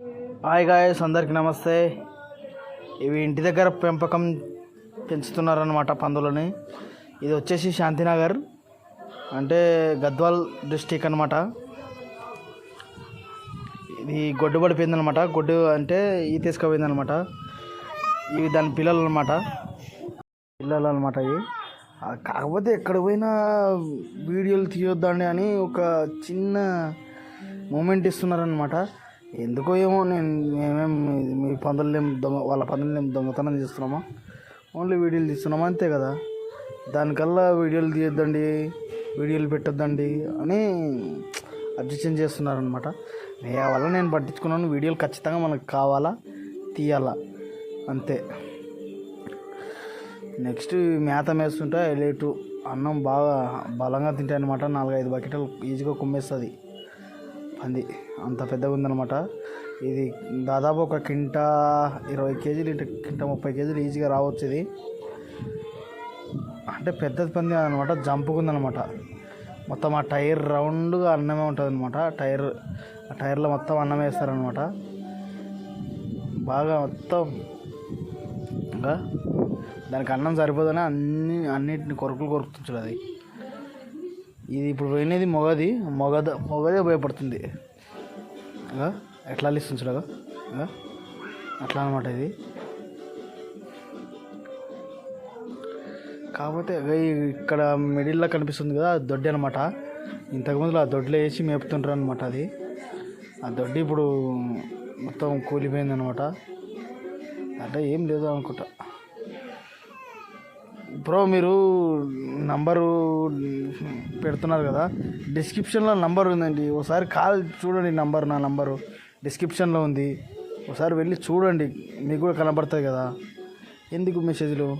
Hi guys అందరికి నమస్తే. ఇవి ఇంటి దగ్గర పెంపకం పెంచుతున్నారనమాట పందులని. ఇది వచ్చేసి శాంతినగర్ అంటే గద్వాల్ డిస్టిక్ అనమాట ఇది గొడ్డు పడిపోయిందనమాట గొడ్డు అంటే ఈ తీసుకుపోయిందనమాట ఇవి దాని పిల్లలు అనమాట పిల్లలు అనమాట ఇవి కాకపోతే ఎక్కడ పోయినా వీడియోలు తీయొద్దండి అని ఒక చిన్న మూమెంట్ ఇస్తున్నారనమాట ఎందుకో ఏమో నేను మేమేం మీ- మీ దొంగ వాళ్ళ పందులు దొంగతనం చేస్తున్నామా? ఓన్లీ వీడియోలు తీస్తున్నామా? అంతే కదా. దానికల్లా వీడియోలు తీయొద్దండి వీడియోలు పెట్టొద్దండి అని అబ్జెక్షన్ చేస్తున్నారనమాట వల్ల నేను పట్టించుకున్నాను వీడియోలు ఖచ్చితంగా మనకు కావాలా? తీయాలా? అంతే. నెక్స్ట్ మేత మేస్తుంటే లేటు అన్నం బాగా బలంగా తింటాయి అనమాట నాలుగైదు బకెట్లు ఈజీగా కుమ్మేస్తుంది. పంది అంత పెద్దగా ఉందన్నమాట. ఇది దాదాపు ఒక కింట ఇరవై కేజీలు ఇటు కింట ముప్పై కేజీలు ఈజీగా రావచ్చు ఇది. అంటే పెద్ద పంది అనమాట జంపుకుందనమాట మొత్తం ఆ టైర్ రౌండ్గా అన్నమే ఉంటుంది అనమాట టైర్ ఆ టైర్లో మొత్తం అన్నం వేస్తారనమాట బాగా మొత్తం ఇంకా దానికి అన్నం సరిపోదని అన్ని అన్నిటిని కొరకులు కొరుకుతుంది అది. ఇది ఇప్పుడు పోయినది మొగది మొగద మొగదే ఉపయోగపడుతుంది ఎట్లా అల్లిస్తుంది చూడగా అట్లా అనమాట ఇది. కాకపోతే ఇక్కడ మిడిల్లో కనిపిస్తుంది కదా దొడ్డి అనమాట ఇంతకుముందు ఆ దొడ్లో వేసి మేపుతుంటారు అనమాట అది. ఆ దొడ్డి ఇప్పుడు మొత్తం కూలిపోయింది అనమాట అంటే ఏం లేదు అనుకుంటా. బ్రో మీరు నంబరు పెడుతున్నారు కదా డిస్క్రిప్షన్లో నంబర్ ఉందండి. ఒకసారి కాల్ చూడండి నంబర్ నా నంబరు డిస్క్రిప్షన్లో ఉంది. ఒకసారి వెళ్ళి చూడండి. మీకు కూడా కనబడుతుంది కదా. ఎందుకు మెసేజ్లు